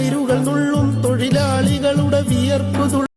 തൊഴിലാളികൾ നുള്ളും തൊഴിലാളികളുടെ വിയർപ്പ്